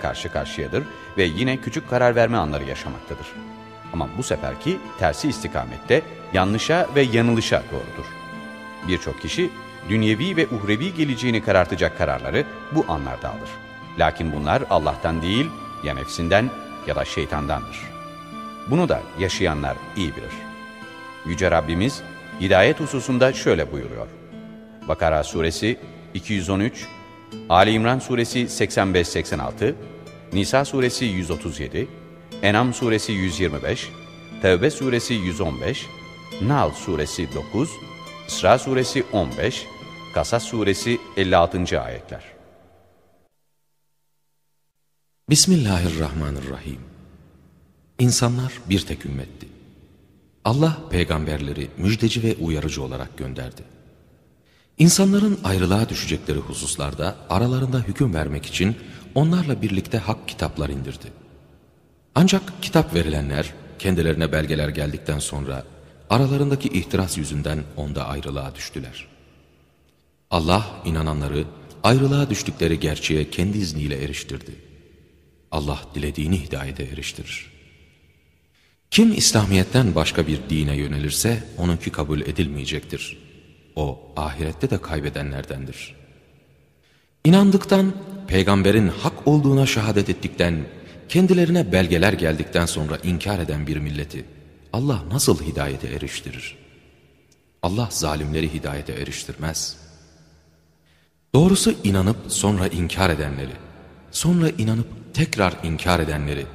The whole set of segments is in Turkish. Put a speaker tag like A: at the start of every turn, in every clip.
A: karşı karşıyadır ve yine küçük karar verme anları yaşamaktadır. Ama bu seferki tersi istikamette yanlışa ve yanılışa doğrudur. Birçok kişi dünyevi ve uhrevi geleceğini karartacak kararları bu anlarda alır. Lakin bunlar Allah'tan değil, ya nefsinden ya da şeytandandır. Bunu da yaşayanlar iyi bilir. Yüce Rabbimiz hidayet hususunda şöyle buyuruyor. Bakara suresi 213, Ali İmran suresi 85-86, Nisa suresi 137, Enam suresi 125, Tevbe suresi 115, Nahl suresi 9, İsra suresi 15, Kasas suresi 56. ayetler.
B: Bismillahirrahmanirrahim. İnsanlar bir tek ümmetti. Allah peygamberleri müjdeci ve uyarıcı olarak gönderdi. İnsanların ayrılığa düşecekleri hususlarda aralarında hüküm vermek için onlarla birlikte hak kitaplar indirdi. Ancak kitap verilenler kendilerine belgeler geldikten sonra aralarındaki ihtiras yüzünden onda ayrılığa düştüler. Allah inananları ayrılığa düştükleri gerçeğe kendi izniyle eriştirdi. Allah dilediğini hidayete eriştirir. Kim İslamiyet'ten başka bir dine yönelirse onunki kabul edilmeyecektir. O ahirette de kaybedenlerdendir. İnandıktan, peygamberin hak olduğuna şehadet ettikten, kendilerine belgeler geldikten sonra inkar eden bir milleti Allah nasıl hidayete eriştirir? Allah zalimleri hidayete eriştirmez. Doğrusu inanıp sonra inkar edenleri, sonra inanıp tekrar inkar edenleri,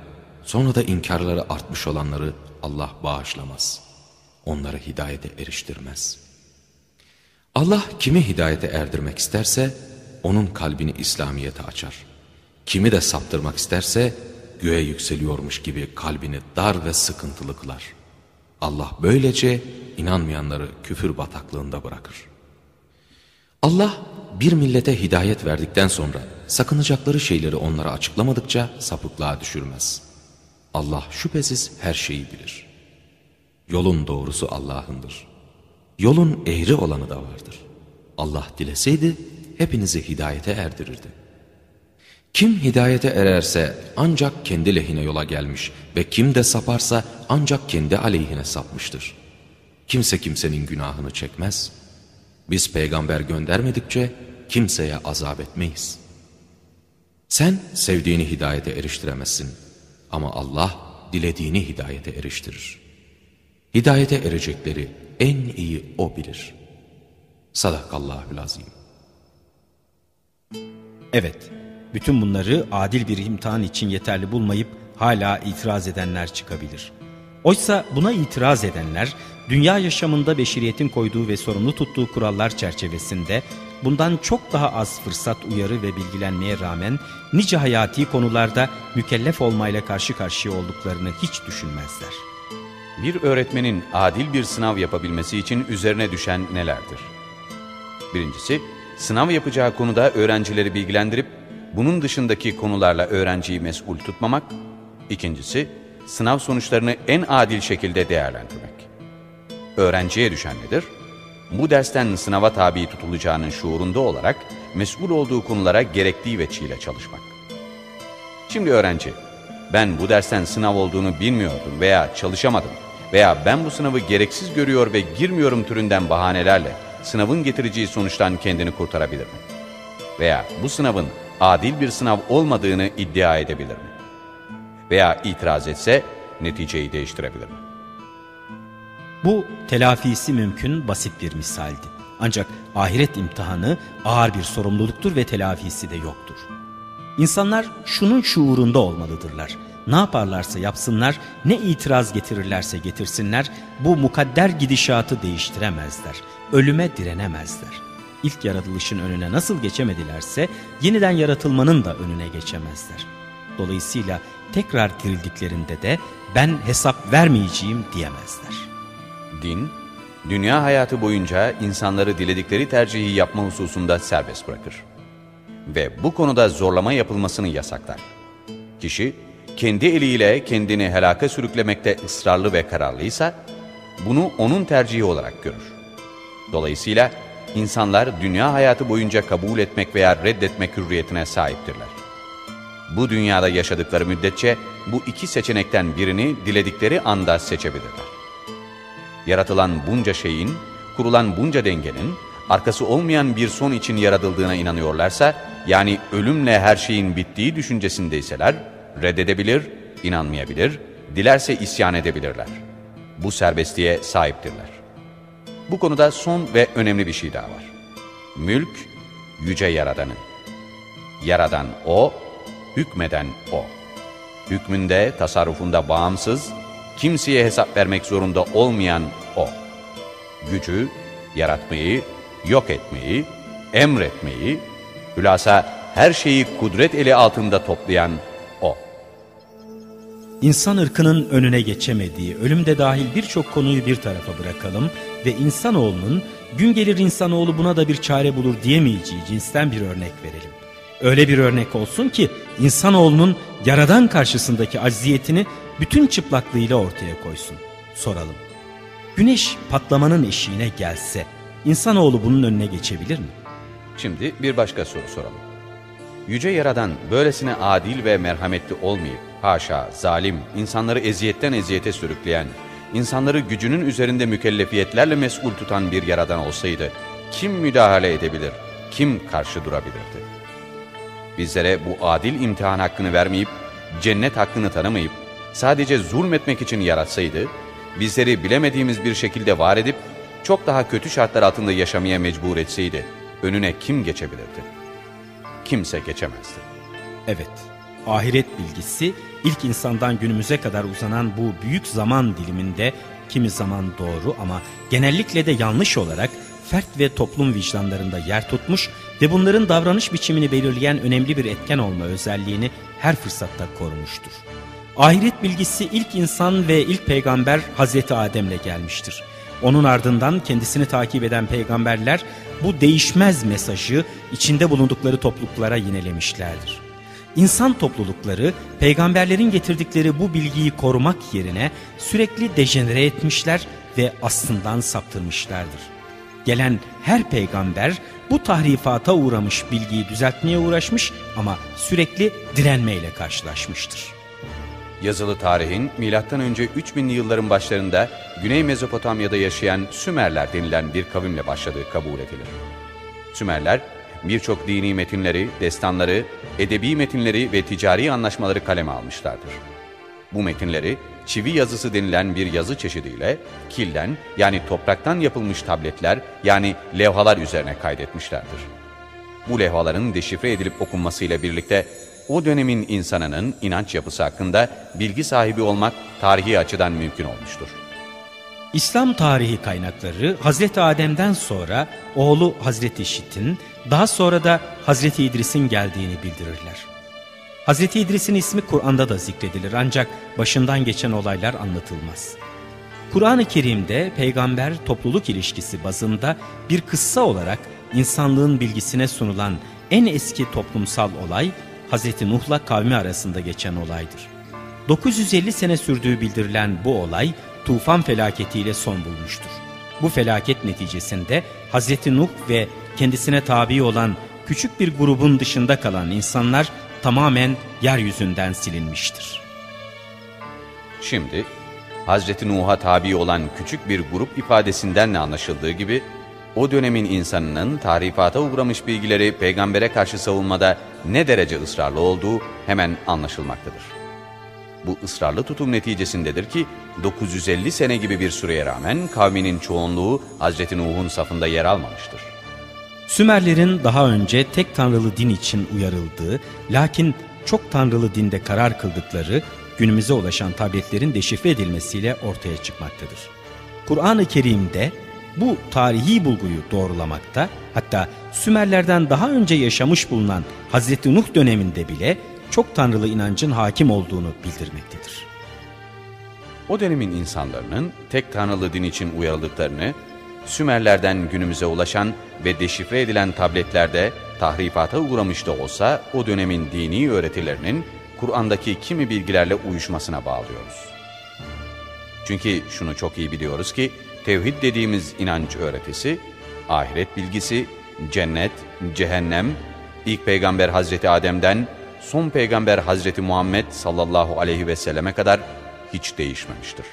B: Sonra da inkarları artmış olanları Allah bağışlamaz. Onları hidayete eriştirmez. Allah kimi hidayete erdirmek isterse onun kalbini İslamiyet'e açar. Kimi de saptırmak isterse göğe yükseliyormuş gibi kalbini dar ve sıkıntılı kılar. Allah böylece inanmayanları küfür bataklığında bırakır. Allah bir millete hidayet verdikten sonra sakınacakları şeyleri onlara açıklamadıkça sapıklığa düşürmez.'' Allah şüphesiz her şeyi bilir. Yolun doğrusu Allah'ındır. Yolun eğri olanı da vardır. Allah dileseydi hepinizi hidayete erdirirdi. Kim hidayete ererse ancak kendi lehine yola gelmiş ve kim de saparsa ancak kendi aleyhine sapmıştır. Kimse kimsenin günahını çekmez. Biz peygamber göndermedikçe kimseye azap etmeyiz. Sen sevdiğini hidayete eriştiremezsin.'' Ama Allah dilediğini hidayete eriştirir. Hidayete erecekleri en iyi O bilir. Sadakallahül azim.
C: Evet, bütün bunları adil bir imtihan için yeterli bulmayıp hala itiraz edenler çıkabilir. Oysa buna itiraz edenler, dünya yaşamında beşeriyetin koyduğu ve sorumlu tuttuğu kurallar çerçevesinde bundan çok daha az fırsat uyarı ve bilgilenmeye rağmen nice hayati konularda mükellef olmayla karşı karşıya olduklarını hiç düşünmezler.
A: Bir öğretmenin adil bir sınav yapabilmesi için üzerine düşen nelerdir? Birincisi, sınav yapacağı konuda öğrencileri bilgilendirip bunun dışındaki konularla öğrenciyi mesul tutmamak. İkincisi, sınav sonuçlarını en adil şekilde değerlendirmek. Öğrenciye düşen nedir? bu dersten sınava tabi tutulacağının şuurunda olarak mesul olduğu konulara gerektiği veçiyle çalışmak. Şimdi öğrenci, ben bu dersten sınav olduğunu bilmiyordum veya çalışamadım veya ben bu sınavı gereksiz görüyor ve girmiyorum türünden bahanelerle sınavın getireceği sonuçtan kendini kurtarabilir mi? Veya bu sınavın adil bir sınav olmadığını iddia edebilir mi? Veya itiraz etse neticeyi değiştirebilir mi?
C: Bu telafisi mümkün basit bir misaldi. Ancak ahiret imtihanı ağır bir sorumluluktur ve telafisi de yoktur. İnsanlar şunun şuurunda olmalıdırlar. Ne yaparlarsa yapsınlar, ne itiraz getirirlerse getirsinler, bu mukadder gidişatı değiştiremezler. Ölüme direnemezler. İlk yaratılışın önüne nasıl geçemedilerse, yeniden yaratılmanın da önüne geçemezler. Dolayısıyla tekrar dirildiklerinde de ben hesap vermeyeceğim diyemezler.''
A: Din, dünya hayatı boyunca insanları diledikleri tercihi yapma hususunda serbest bırakır. Ve bu konuda zorlama yapılmasını yasaklar. Kişi, kendi eliyle kendini helaka sürüklemekte ısrarlı ve kararlıysa, bunu onun tercihi olarak görür. Dolayısıyla insanlar dünya hayatı boyunca kabul etmek veya reddetmek hürriyetine sahiptirler. bu dünyada yaşadıkları müddetçe bu iki seçenekten birini diledikleri anda seçebilirler. Yaratılan bunca şeyin, kurulan bunca dengenin, arkası olmayan bir son için yaratıldığına inanıyorlarsa, yani ölümle her şeyin bittiği düşüncesindeyseler, reddedebilir, inanmayabilir, dilerse isyan edebilirler. Bu serbestliğe sahiptirler. Bu konuda son ve önemli bir şey daha var. Mülk, yüce yaradanın. Yaradan O, hükmeden O. Hükmünde, tasarrufunda bağımsız, kimseye hesap vermek zorunda olmayan O. Gücü, yaratmayı, yok etmeyi, emretmeyi, hülasa her şeyi kudret eli altında toplayan.
C: İnsan ırkının önüne geçemediği, ölüm de dahil birçok konuyu bir tarafa bırakalım ve insanoğlunun gün gelir insanoğlu buna da bir çare bulur diyemeyeceği cinsten bir örnek verelim. Öyle bir örnek olsun ki insanoğlunun yaradan karşısındaki acziyetini bütün çıplaklığıyla ortaya koysun. Soralım. Güneş patlamanın eşiğine gelse insanoğlu bunun önüne geçebilir mi?
A: Şimdi bir başka soru soralım. Yüce Yaradan böylesine adil ve merhametli olmayıp, haşa, zalim, insanları eziyetten eziyete sürükleyen, insanları gücünün üzerinde mükellefiyetlerle mesul tutan bir Yaradan olsaydı, kim müdahale edebilir, kim karşı durabilirdi? Bizlere bu adil imtihan hakkını vermeyip, cennet hakkını tanımayıp, sadece zulmetmek için yaratsaydı, bizleri bilemediğimiz bir şekilde var edip, çok daha kötü şartlar altında yaşamaya mecbur etseydi, önüne kim geçebilirdi? Kimse geçemezdi.
C: Evet, ahiret bilgisi ilk insandan günümüze kadar uzanan bu büyük zaman diliminde kimi zaman doğru ama genellikle de yanlış olarak fert ve toplum vicdanlarında yer tutmuş ve bunların davranış biçimini belirleyen önemli bir etken olma özelliğini her fırsatta korumuştur. Ahiret bilgisi ilk insan ve ilk peygamber Hazreti Adem'le gelmiştir. Onun ardından kendisini takip eden peygamberler bu değişmez mesajı içinde bulundukları topluluklara yinelemişlerdir. İnsan toplulukları peygamberlerin getirdikleri bu bilgiyi korumak yerine sürekli dejenere etmişler ve aslından saptırmışlardır. Gelen her peygamber bu tahrifata uğramış bilgiyi düzeltmeye uğraşmış ama sürekli direnmeyle karşılaşmıştır.
A: Yazılı tarihin M.Ö. 3000'li yılların başlarında Güney Mezopotamya'da yaşayan Sümerler denilen bir kavimle başladığı kabul edilir. Sümerler birçok dini metinleri, destanları, edebi metinleri ve ticari anlaşmaları kaleme almışlardır. Bu metinleri çivi yazısı denilen bir yazı çeşidiyle kilden yani topraktan yapılmış tabletler yani levhalar üzerine kaydetmişlerdir. Bu levhaların deşifre edilip okunmasıyla birlikte o dönemin insanının inanç yapısı hakkında bilgi sahibi olmak tarihi açıdan mümkün olmuştur.
C: İslam tarihi kaynakları Hazreti Adem'den sonra oğlu Hazreti Şit'in daha sonra da Hazreti İdris'in geldiğini bildirirler. Hazreti İdris'in ismi Kur'an'da da zikredilir ancak başından geçen olaylar anlatılmaz. Kur'an-ı Kerim'de peygamber topluluk ilişkisi bazında bir kıssa olarak insanlığın bilgisine sunulan en eski toplumsal olay Hazreti Nuh'la kavmi arasında geçen olaydır. 950 sene sürdüğü bildirilen bu olay tufan felaketiyle son bulmuştur. Bu felaket neticesinde Hazreti Nuh ve kendisine tabi olan küçük bir grubun dışında kalan insanlar tamamen yeryüzünden silinmiştir.
A: Şimdi Hazreti Nuh'a tabi olan küçük bir grup ifadesinden ne anlaşıldığı gibi o dönemin insanının tarifata uğramış bilgileri peygambere karşı savunmada ne derece ısrarlı olduğu hemen anlaşılmaktadır. Bu ısrarlı tutum neticesindedir ki 950 sene gibi bir süreye rağmen kavminin çoğunluğu Hazreti Nuh'un safında yer almamıştır.
C: Sümerlerin daha önce tek tanrılı din için uyarıldığı lakin çok tanrılı dinde karar kıldıkları günümüze ulaşan tabletlerin deşifre edilmesiyle ortaya çıkmaktadır. Kur'an-ı Kerim'de bu tarihi bulguyu doğrulamakta hatta Sümerlerden daha önce yaşamış bulunan Hazreti Nuh döneminde bile çok tanrılı inancın hakim olduğunu bildirmektedir.
A: O dönemin insanların tek tanrılı din için uyarıldıklarını, Sümerlerden günümüze ulaşan ve deşifre edilen tabletlerde tahrifata uğramış da olsa o dönemin dini öğretilerinin Kur'an'daki kimi bilgilerle uyuşmasına bağlıyoruz. Çünkü şunu çok iyi biliyoruz ki tevhid dediğimiz inanç öğretisi, ahiret bilgisi, cennet, cehennem, ilk peygamber Hazreti Adem'den, son peygamber Hazreti Muhammed sallallahu aleyhi ve selleme kadar hiç değişmemiştir.